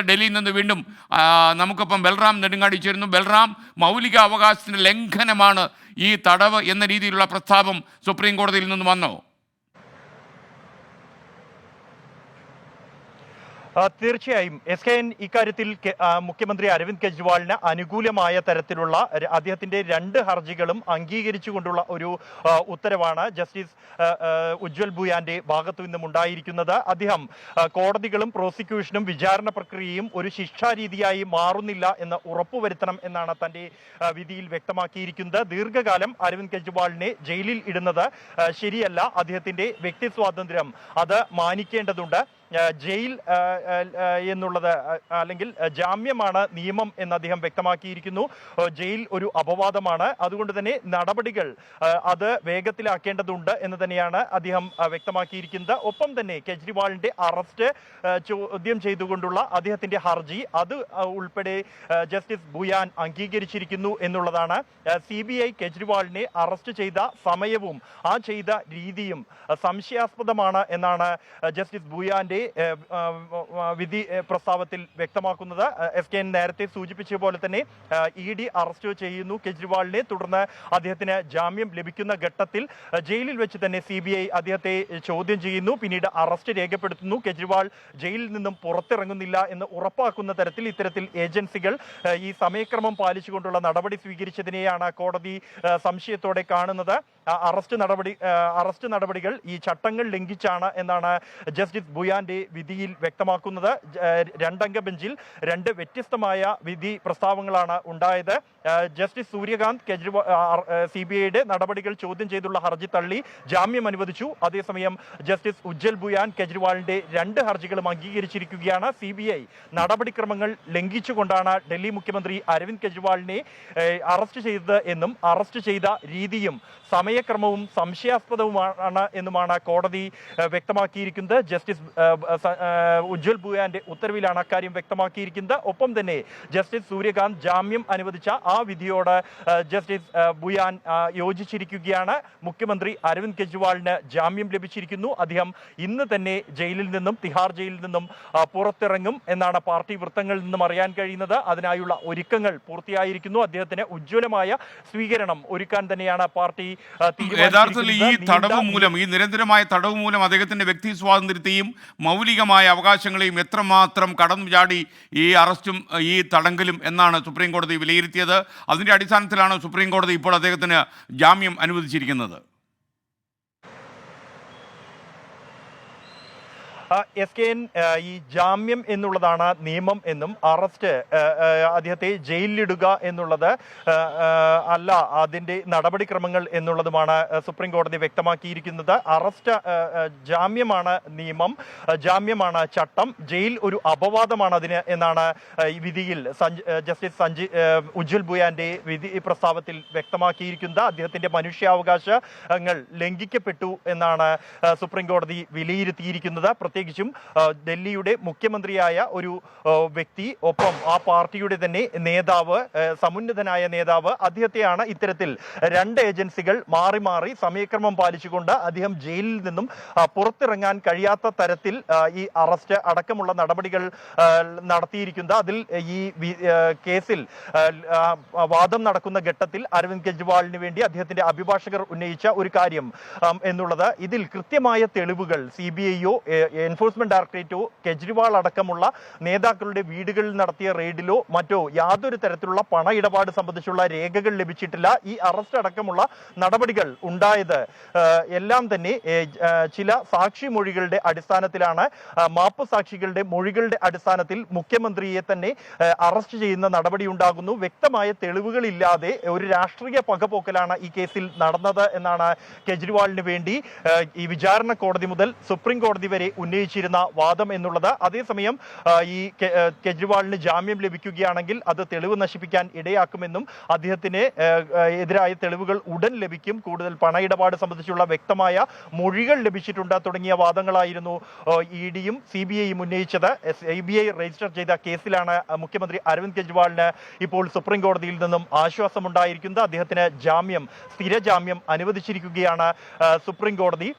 ഡൽഹിയിൽ നിന്ന് വീണ്ടും നമുക്കൊപ്പം ബൽറാം നെടുങ്ങാടി ചേരുന്നു. ബൽറാം മൗലിക അവകാശത്തിന്റെ ലംഘനമാണ് ഈ തടവ് എന്ന രീതിയിലുള്ള പ്രസ്താവം സുപ്രീം കോടതിയിൽ നിന്ന് വന്നോ ആ, തീർച്ചയായും. എസ് കെ എൻ ഇക്കാര്യത്തിൽ മുഖ്യമന്ത്രി അരവിന്ദ് കെജ്രിവാളിന് അനുകൂലമായ തരത്തിലുള്ള അദ്ദേഹത്തിന്റെ രണ്ട് ഹർജികളും അംഗീകരിച്ചുകൊണ്ടുള്ള ഒരു ഉത്തരവാണ് ജസ്റ്റിസ് ഉജ്വൽ ഭൂയാന്റെ ഭാഗത്തു നിന്നും ഉണ്ടായിരിക്കുന്നത്. അദ്ദേഹം കോടതികളും പ്രോസിക്യൂഷനും വിചാരണ പ്രക്രിയയും ഒരു ശിക്ഷാരീതിയായി മാറുന്നില്ല എന്ന് ഉറപ്പുവരുത്തണം എന്നാണ് തന്റെ വിധിയിൽ വ്യക്തമാക്കിയിരിക്കുന്നത്. ദീർഘകാലം അരവിന്ദ് കെജ്രിവാളിനെ ജയിലിൽ ഇടുന്നത് ശരിയല്ല. അദ്ദേഹത്തിന്റെ വ്യക്തി സ്വാതന്ത്ര്യം അത് മാനിക്കേണ്ടതുണ്ട്. ജയിൽ എന്നുള്ളത് അല്ലെങ്കിൽ ജാമ്യമാണ് നിയമം എന്ന് അദ്ദേഹം വ്യക്തമാക്കിയിരിക്കുന്നു. ജയിൽ ഒരു അപവാദമാണ്. അതുകൊണ്ട് തന്നെ നടപടികൾ അത് വേഗത്തിലാക്കേണ്ടതുണ്ട് എന്ന് തന്നെയാണ് അദ്ദേഹം വ്യക്തമാക്കിയിരിക്കുന്നത്. ഒപ്പം തന്നെ കെജ്രിവാളിന്റെ അറസ്റ്റ് ചോദ്യം ചെയ്തുകൊണ്ടുള്ള അദ്ദേഹത്തിന്റെ ഹർജി അത് ഉൾപ്പെടെ ജസ്റ്റിസ് ബുയാൻ അംഗീകരിച്ചിരിക്കുന്നു എന്നുള്ളതാണ്. സി ബി ഐ കെജ്രിവാളിനെ അറസ്റ്റ് ചെയ്ത സമയവും ആ ചെയ്ത രീതിയും സംശയാസ്പദമാണ് എന്നാണ് ജസ്റ്റിസ് ബുയാന്റെ ആ, വിധി പ്രസ്താവത്തിൽ വ്യക്തമാക്കുന്നത് എസ് കെ നേരത്തെ സൂചിപ്പിച്ച പോലെ തന്നെ ഇ ഡി അറസ്റ്റ് ചെയ്യുന്നു കെജ്രിവാളിനെ. തുടർന്ന് അദ്ദേഹത്തിന് ജാമ്യം ലഭിക്കുന്ന ഘട്ടത്തിൽ ജയിലിൽ വെച്ച് തന്നെ സി ബി ഐ അദ്ദേഹത്തെ ചോദ്യം ചെയ്യുന്നു. പിന്നീട് അറസ്റ്റ് രേഖപ്പെടുത്തുന്നു. കെജ്രിവാൾ ജയിലിൽ നിന്നും പുറത്തിറങ്ങുന്നില്ല എന്ന് ഉറപ്പാക്കുന്ന തരത്തിൽ ഇത്തരത്തിൽ ഏജൻസികൾ ഈ സമയക്രമം പാലിച്ചുകൊണ്ടുള്ള നടപടി സ്വീകരിച്ചതിനെയാണ് കോടതി സംശയത്തോടെ കാണുന്നത്. അറസ്റ്റ് നടപടി അറസ്റ്റ് നടപടികൾ ഈ ചട്ടങ്ങൾ ലംഘിച്ചാണ് എന്നാണ് ജസ്റ്റിസ് ബുയാന്റെ വിധിയിൽ വ്യക്തമാക്കുന്നത് രണ്ടംഗ ബെഞ്ചിൽ രണ്ട് വ്യത്യസ്തമായ വിധി പ്രസ്താവങ്ങളാണ് ഉണ്ടായത്. Justice Suryakant Kejriwal C B ഐയുടെ നടപടികൾ ചോദ്യം ചെയ്തുള്ള ഹർജി തള്ളി ജാമ്യം അനുവദിച്ചു. അതേസമയം ജസ്റ്റിസ് ഉജ്ജൽ ബുയാൻ കെജ്രിവാളിന്റെ രണ്ട് ഹർജികളും അംഗീകരിച്ചിരിക്കുകയാണ്. സി ബി ഐ നടപടിക്രമങ്ങൾ ലംഘിച്ചുകൊണ്ടാണ് ഡൽഹി മുഖ്യമന്ത്രി അരവിന്ദ് കെജ്രിവാളിനെ അറസ്റ്റ് ചെയ്തത് എന്നും അറസ്റ്റ് ചെയ്ത രീതിയും സമയക്രമവും സംശയാസ്പദവുമാണ് എന്നുമാണ് കോടതി വ്യക്തമാക്കിയിരിക്കുന്നത്. ജസ്റ്റിസ് ഉജ്വൽ ബുയാന്റെ ഉത്തരവിലാണ് അക്കാര്യം വ്യക്തമാക്കിയിരിക്കുന്നത്. ഒപ്പം തന്നെ ജസ്റ്റിസ് സൂര്യകാന്ത് ജാമ്യം അനുവദിച്ച ആ വിധിയോട് ജസ്റ്റിസ് ബുയാൻ യോജിച്ചിരിക്കുകയാണ്. മുഖ്യമന്ത്രി അരവിന്ദ് കെജ്രിവാളിന് ജാമ്യം ലഭിച്ചിരിക്കുന്നു. അദ്ദേഹം ഇന്ന് തന്നെ ജയിലിൽ നിന്നും തിഹാർ ജയിലിൽ നിന്നും പുറത്തിറങ്ങും എന്നാണ് പാർട്ടി വൃത്തങ്ങളിൽ നിന്നും അറിയാൻ കഴിയുന്നത്. അതിനായുള്ള ഒരുക്കങ്ങൾ പൂർത്തിയായിരിക്കുന്നു. അദ്ദേഹത്തിന് ഉജ്ജ്വലമായ സ്വീകരണം ഒരുക്കാൻ തന്നെയാണ് പാർട്ടി യഥാർത്ഥത്തിൽ ഈ. തടവ് മൂലം ഈ നിരന്തരമായ തടവ് മൂലം അദ്ദേഹത്തിന്റെ വ്യക്തി സ്വാതന്ത്ര്യത്തെയും മൗലികമായ അവകാശങ്ങളെയും എത്രമാത്രം കടന്നു ചാടി ഈ അറസ്റ്റും ഈ തടങ്കലും എന്നാണ് സുപ്രീം കോടതി വിലയിരുത്തിയത്. അതിന്റെ അടിസ്ഥാനത്തിലാണ് സുപ്രീം കോടതി ഇപ്പോൾ അദ്ദേഹത്തിന് ജാമ്യം അനുവദിച്ചിരിക്കുന്നത്. എസ് കെ എൻ ഈ ജാമ്യം എന്നുള്ളതാണ് നിയമം എന്നും അറസ്റ്റ് അദ്ദേഹത്തെ ജയിലിലിടുക എന്നുള്ളത് അല്ല അതിന്റെ നടപടിക്രമങ്ങൾ എന്നുള്ളതുമാണ് സുപ്രീം കോടതി വ്യക്തമാക്കിയിരിക്കുന്നത്. അറസ്റ്റ് ജാമ്യമാണ് നിയമം ജാമ്യമാണ് ചട്ടം ജയിൽ ഒരു അപവാദമാണ് അതിന് എന്നാണ് ഈ വിധിയിൽ ജസ്റ്റിസ് സഞ്ജി ഉജ്വൽ ബുയാന്റെ വിധി പ്രസ്താവത്തിൽ വ്യക്തമാക്കിയിരിക്കുന്നത്. അദ്ദേഹത്തിന്റെ മനുഷ്യാവകാശങ്ങൾ ലംഘിക്കപ്പെട്ടു എന്നാണ് സുപ്രീം കോടതി വിലയിരുത്തിയിരിക്കുന്നത്. പ്രത്യേകിച്ചും ഡൽഹിയുടെ മുഖ്യമന്ത്രിയായ ഒരു വ്യക്തി ഒപ്പം ആ പാർട്ടിയുടെ തന്നെ നേതാവ് സമുന്നതനായ നേതാവ് അദ്ദേഹത്തെയാണ് ഇത്തരത്തിൽ രണ്ട് ഏജൻസികൾ മാറി മാറി സമയക്രമം പാലിച്ചുകൊണ്ട് അദ്ദേഹം ജയിലിൽ നിന്നും പുറത്തിറങ്ങാൻ കഴിയാത്ത തരത്തിൽ ഈ അറസ്റ്റ് അടക്കമുള്ള നടപടികൾ നടത്തിയിരിക്കുന്നത്. അതിൽ ഈ കേസിൽ വാദം നടക്കുന്ന ഘട്ടത്തിൽ അരവിന്ദ് കെജ്രിവാളിന് വേണ്ടി അദ്ദേഹത്തിന്റെ അഭിഭാഷകർ ഉന്നയിച്ച ഒരു കാര്യം എന്നുള്ളത്. ഇതിൽ കൃത്യമായ തെളിവുകൾ സി ബി ഐയോ എൻഫോഴ്സ്മെന്റ് ഡയറക്ടറേറ്റോ കെജ്രിവാൾ അടക്കമുള്ള നേതാക്കളുടെ വീടുകളിൽ നടത്തിയ റെയ്ഡിലോ മറ്റോ യാതൊരു തരത്തിലുള്ള പണ ഇടപാട് സംബന്ധിച്ചുള്ള രേഖകൾ ലഭിച്ചിട്ടില്ല. ഈ അറസ്റ്റ് അടക്കമുള്ള നടപടികൾ ഉണ്ടായത് എല്ലാം തന്നെ ചില സാക്ഷി മൊഴികളുടെ അടിസ്ഥാനത്തിലാണ്. മാപ്പ് സാക്ഷികളുടെ മൊഴികളുടെ അടിസ്ഥാനത്തിൽ മുഖ്യമന്ത്രിയെ തന്നെ അറസ്റ്റ് ചെയ്യുന്ന നടപടി ഉണ്ടാകുന്നു. വ്യക്തമായ തെളിവുകളില്ലാതെ ഒരു രാഷ്ട്രീയ പകപോക്കലാണ് ഈ കേസിൽ നടന്നത് എന്നാണ് കെജ്രിവാളിന് വേണ്ടി ഈ വിചാരണ കോടതി മുതൽ സുപ്രീം കോടതി വരെ ഉന്നയിച്ചിരുന്ന വാദം എന്നുള്ളത്. അതേസമയം ഈ കെജ്രിവാളിന് ജാമ്യം ലഭിക്കുകയാണെങ്കിൽ അത് തെളിവ് നശിപ്പിക്കാൻ ഇടയാക്കുമെന്നും അദ്ദേഹത്തിന് എതിരായ തെളിവുകൾ ഉടൻ ലഭിക്കും. കൂടുതൽ പണ ഇടപാട് സംബന്ധിച്ചുള്ള വ്യക്തമായ മൊഴികൾ ലഭിച്ചിട്ടുണ്ട് തുടങ്ങിയ വാദങ്ങളായിരുന്നു ഇ ഡിയും സി ബി ഐയും ഉന്നയിച്ചത്. സി ബി ഐ രജിസ്റ്റർ ചെയ്ത കേസിലാണ് മുഖ്യമന്ത്രി അരവിന്ദ് കെജ്രിവാളിന് ഇപ്പോൾ സുപ്രീം കോടതിയിൽ നിന്നും ആശ്വാസമുണ്ടായിരിക്കുന്നത്. അദ്ദേഹത്തിന് ജാമ്യം സ്ഥിര ജാമ്യം അനുവദിച്ചിരിക്കുകയാണ് സുപ്രീം കോടതി.